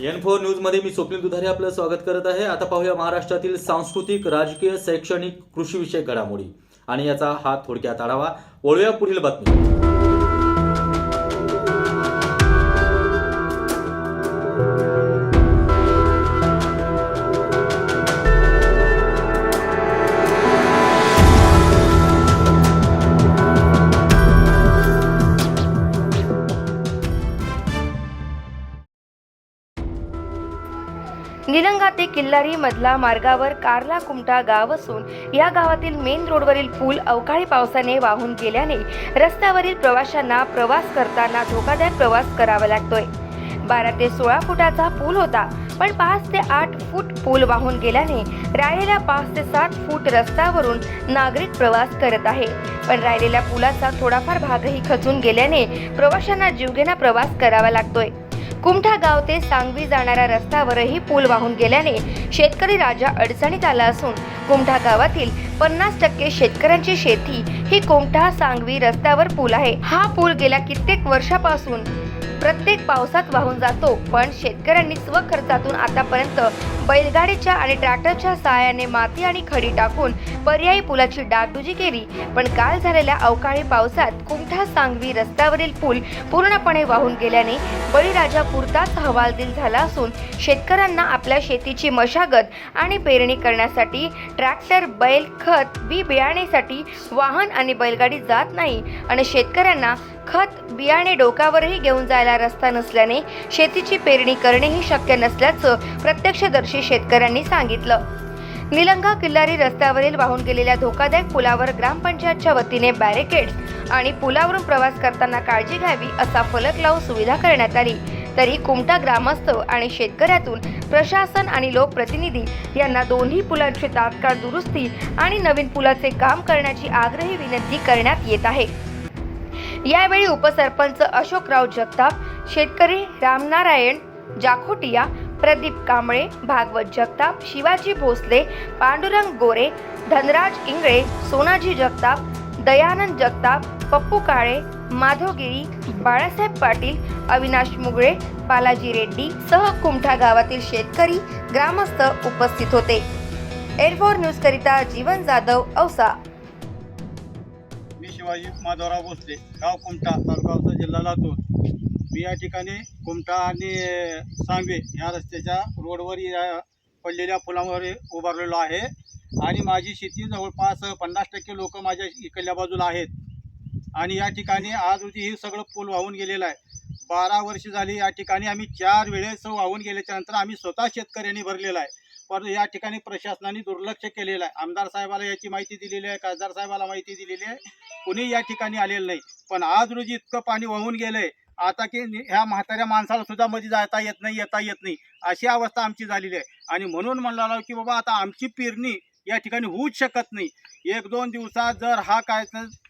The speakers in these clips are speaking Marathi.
एन फोर न्यूजमध्ये मी स्वप्नील दुधारे आपलं स्वागत करत आहे. आता पाहूया महाराष्ट्रातील सांस्कृतिक राजकीय शैक्षणिक कृषीविषयक घडामोडी. आणि याचा हा थोडक्यात आढावा. वळूया पुढील बातमी ते किल्लारी मधला मार्गावर कारला कुमटा गाव असून या गावातील मेन रोडवरील पूल अवकाळी पावसाने वाहून गेल्याने रस्त्यावरील प्रवाशांना प्रवास करताना धोकादायक प्रवास करावा लागतोय. बारा ते सोळा फुटाचा पूल होता पण पाच ते आठ फूट पूल वाहून गेल्याने राहिलेल्या पाच ते सात फूट रस्त्यावरून नागरिक प्रवास करत आहे. पण राहिलेल्या पुलाचा थोडाफार भागही खचून गेल्याने प्रवाशांना जीवघेणा प्रवास करावा लागतोय. कुमठा गाव ते सांगवी जाणाऱ्या रस्त्यावरही पूल वाहून गेल्याने शेतकरी राजा अडचणीत आला असून कुमठा गावातील पन्नास टक्के शेतकऱ्यांची शेती ही कुमठा सांगवी रस्त्यावर पूल आहे. हा पूल गेल्या कित्येक वर्षापासून प्रत्येक पावसात वाहून जातो पण शेतकऱ्यांनी स्वखर्चातून आतापर्यंत बैलगाडीच्या आणि ट्रॅक्टरच्या सहाय्याने माती आणि खडी टाकून पर्यायी पुलाची डागडुजी केली. पण काल झालेल्या अवकाळी पावसात कुमठा सांगवी रस्त्यावरील पूल पूर्णपणे वाहून गेल्याने बळीराजा पुरताच हवालदिल झाला असून शेतकऱ्यांना आपल्या शेतीची मशागत आणि पेरणी करण्यासाठी ट्रॅक्टर बैल खत बी बियाणेसाठी वाहन आणि बैलगाडी जात नाही. आणि शेतकऱ्यांना खत बियाणे डोक्यावरही घेऊन जायला रस्ता नसल्याने शेतीची पेरणी करणेही शक्य नसल्याचं प्रत्यक्षदर्शी शेतकऱ्यांनी सांगितलं. निलंगा किल्लारी रस्त्यावरील वाहून गेलेल्या धोकादायक पुलावर ग्रामपंचायतच्या वतीने बॅरिकेड्स आणि पुलावरून प्रवास करताना काळजी घ्यावी असा फलक लावून सुविधा करण्यात आली. तरी कुमटा ग्रामस्थ आणि शेतकऱ्यातून प्रशासन आणि लोकप्रतिनिधी यांना दोन्ही पुलांची तात्काळ दुरुस्ती आणि नवीन पुलाचे काम करण्याची आग्रही विनंती करण्यात येत आहे. यावेळी उपसरपंच अशोकराव जगताप शेतकरी रामनारायण जाखोटिया प्रदीप कांबळे भागवत जगताप शिवाजी भोसले पांडुरंग गोरे धनराज इंगळे सोनाजी जगताप दयानंद जगताप पप्पू काळे माधवगिरी बाळासाहेब पाटील अविनाश मुगळे बालाजी रेड्डी सह कुमठा गावातील शेतकरी ग्रामस्थ उपस्थित होते. एरफोर न्यूज करिता जीवन जाधव औसा. शिवाजी माधवराव भोसले गाव कुमटा तालुका जिल्हा लातूर. मी या ठिकाणी कुमटा आणि सांगवे ह्या रस्त्याच्या रोडवर या पडलेल्या पुलावर उभारलेलो आहे. आणि माझी शेती जवळपास पन्नास टक्के लोक माझ्या इकडल्या बाजूला आहेत. आणि या ठिकाणी आज रोजी हे सगळं पूल वाहून गेलेलं आहे. बारा वर्ष झाली या ठिकाणी आम्ही चार वेळेस वाहून गेल्याच्यानंतर आम्ही स्वतः शेतकऱ्यांनी भरलेला आहे. पण या ठिकाणी प्रशासनाने दुर्लक्ष केलेलं आहे. आमदार साहेबाला याची माहिती दिलेली आहे खासदार साहेबाला माहिती दिलेली आहे. कुणी या ठिकाणी आलेलं नाही. पण आज रोजी इतकं पाणी वाहून गेलंय. आता की ह्या म्हाताऱ्या माणसाला सुद्धा मध्ये जाता येत नाही येता येत नाही. अशी अवस्था आमची झालेली आहे. आणि म्हणून म्हणलं की बाबा आता आमची पेरणी या ठिकाणी होऊच शकत नाही. एक दोन दिवसात जर हा काय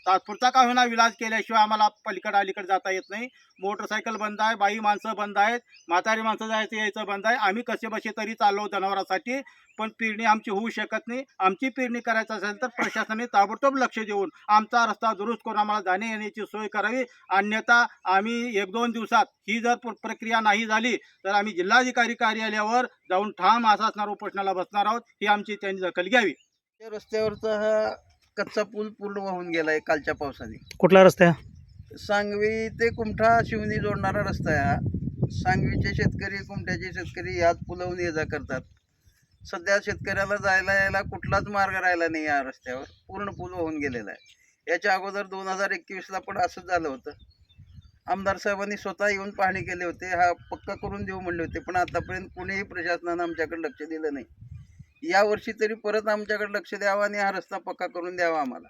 तात्पुरता का होईना विलाज केल्याशिवाय आम्हाला पलीकडे अलीकडे जाता येत नाही. मोटरसायकल बंद आहे बाई माणसं बंद आहेत म्हातारी माणसं जायचं यायचं बंद आहे. आम्ही कसे बसे तरी चाललो जनावरांसाठी पण पेरणी आमची होऊ शकत नाही. आमची पेरणी करायची असेल तर प्रशासनाने ताबडतोब लक्ष देऊन आमचा रस्ता दुरुस्त करून आम्हाला जाणे येण्याची सोय करावी. अन्यथा आम्ही एक दोन दिवसात ही जर प्र- प्रक्रिया नाही झाली तर आम्ही जिल्हाधिकारी कार्यालयावर जाऊन ठाम असा असणार उपोषणाला बसणार आहोत. ही आमची त्यांनी दखल घ्यावी. रस्त्यावरचा हा कच्चा पूल पूर्ण वाहून गेलाय कालच्या पावसाने. कुठला रस्ता आहे? सांगवी ते कुमठा शिवनी जोडणारा रस्ता आहे हा. सांगवीचे शेतकरी कुमठ्याचे शेतकरी यात पुलवून ये जा करतात. सध्या शेतकऱ्याला जायला यायला कुठलाच मार्ग राहिला नाही या रस्त्यावर. पूर्ण पूल वाहून गेलेला आहे. याच्या अगोदर दोन हजार एकवीसला पण असंच झालं होतं. आमदार साहेबांनी स्वतः येऊन पाहणी केली होते. हा पक्का करून देऊ म्हणले होते पण आतापर्यंत कुणीही प्रशासनानं आमच्याकडे लक्ष दिलं नाही. यावर्षी तरी परत आमच्याकडे लक्ष द्यावं आणि हा रस्ता पक्का करून द्यावा आम्हाला.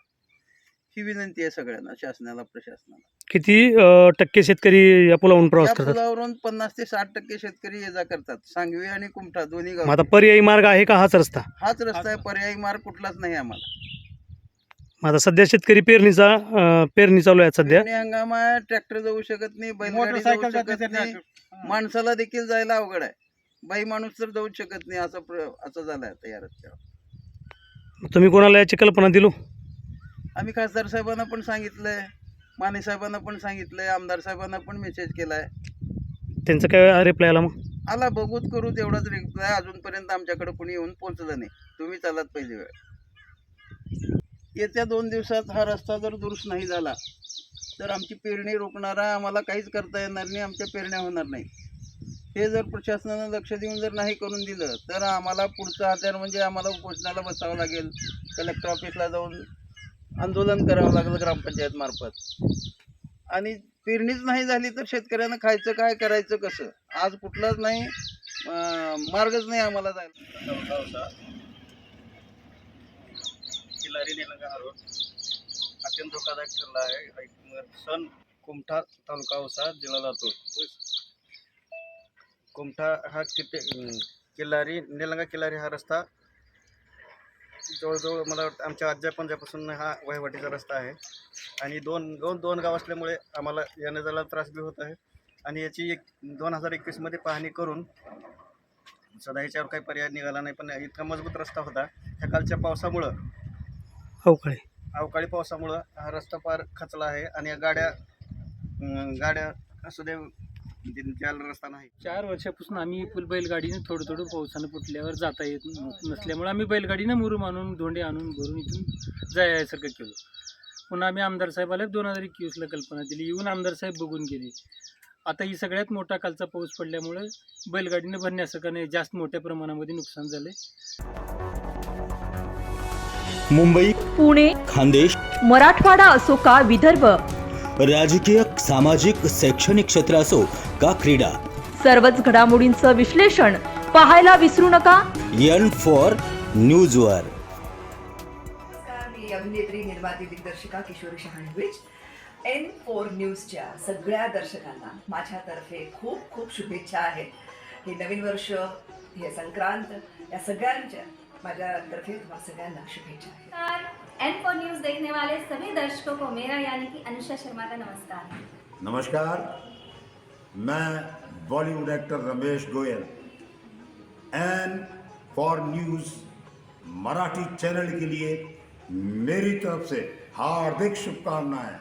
ही विनंती आहे सगळ्यांना शासनाला प्रशासनाला. किती अ, टक्के शेतकरी या पुलावरून प्रवास या करतात? पुलावरून पन्नास ते साठ टक्के शेतकरी ये जा करतात. सांगवी आणि कुमठा दोन्ही मग गाव आता पर्यायी मार्ग आहे का हाच रस्ता? हाच रस्ता आहे. पर्यायी मार्ग कुठलाच नाही आम्हाला. मग आता सध्या शेतकरी पेरणीचा अ, पेरणी चालू आहे सध्या. पेरणी हंगाम आहे ट्रॅक्टर जाऊ शकत नाही बैलगाडी जाऊ शकत नाही. माणसाला देखील जायला अवघड आहे. बाई माणूस तर जाऊ शकत नाही असं प्र असं झालं या रस्त्यावर. तुम्ही कोणाला याची कल्पना दिलो? आम्ही खासदार साहेबांना पण सांगितलंय माने साहेबांना पण सांगितलंय आमदार साहेबांना पण मेसेज केलाय. त्यांचं काय रिप्लाय आला मग? आला बघूत करू तेवढाच रिप्लाय अजूनपर्यंत आमच्याकडे कोणी येऊन पोहोचलं नाही. तुम्ही चालत पहिली वेळ. येत्या दोन दिवसात हा रस्ता जर दुरुस्त नाही झाला तर आमची पेरणी रोखणारा आम्हाला काहीच करता येणार नाही आमच्या पेरण्या होणार नाही हे जर प्रशासनानं लक्ष देऊन जर नाही करून दिलं तर आम्हाला पुढचं आधार म्हणजे आम्हाला उपोषणाला बसावं लागेल. कलेक्टर ऑफिसला जाऊन आंदोलन करावं लागेल ग्रामपंचायत मार्फत. आणि पेरणीच नाही झाली तर शेतकऱ्यांना खायचं काय करायचं कसं? आज कुठलाच नाही मार्गच नाही आम्हाला जायला. किल्लारी निलंगा रोड. अत्यंत धोकादायक ठरला आहे. सण कुमठा तालुका औसा जिल्हा लातूर. कुमठा हा अं, किल्लारी निलंगा किल्लारी हा रस्ता जवळजवळ मला वाटतं आमच्या आज्या पंजापासून हा वहिवाटीचा रस्ता आहे. आणि दोन दोन दोन गाव असल्यामुळे आम्हाला येण्या जायला त्रास बी होत आहे. आणि याची एक दोन हजार एकवीसमध्ये पाहणी करून सध्या याच्यावर काही पर्याय निघाला नाही पण इतका मजबूत रस्ता होता. ह्या कालच्या पावसामुळं अवकाळी. अवकाळी पावसामुळं हा रस्ता फार खचला आहे. आणि या गाड्या गाड्या असू दे रस्ता नाही. चार वर्षापासून आम्ही फुल बैलगाडीनं थोडं थोडं पावसानं फुटल्यावर जाता येत नसल्यामुळे आम्ही बैलगाडीनं मुरुम आणून धोंडे आणून भरून इथून जायसारखं केलं. पुन्हा आम्ही आमदार साहेबाला दोन हजार एकवीसला कल्पना दिली. येऊन आमदार साहेब बघून गेले. आता ही सगळ्यात मोठा कालचा पाऊस पडल्यामुळे बैलगाडीनं भरण्यासारखं नाही जास्त मोठ्या प्रमाणामध्ये नुकसान झाले मुंबई पुणे खानदेश मराठवाडा असो का विदर्भ? राजकीय सामाजिक शैक्षणिक क्षेत्र असो का क्रीडा? सर्वच घडामोडींचं विश्लेषण पाहायला विसरू नका. एन फॉर न्यूजवर नमस्कार मी अभिनेत्री निर्माती दिग्दर्शिका किशोरी शहाणविज एन फोर न्यूजच्या सगळ्या दर्शकांना माझ्यातर्फे खूप खूप शुभेच्छा आहेत. हे नवीन वर्ष हे संक्रांत या सगळ्यांच्या माझ्यातर्फे तुम्हाला सगळ्यांना शुभेच्छा एन फॉर न्यूज़ देखने वाले सभी दर्शकों को मेरा यानी कि अनुषा शर्मा का नमस्कार. नमस्कार मैं Bollywood actor Ramesh Goyal N four news Marathi channel के लिए मेरी तरफ़ से हार्दिक शुभकामनाएँ।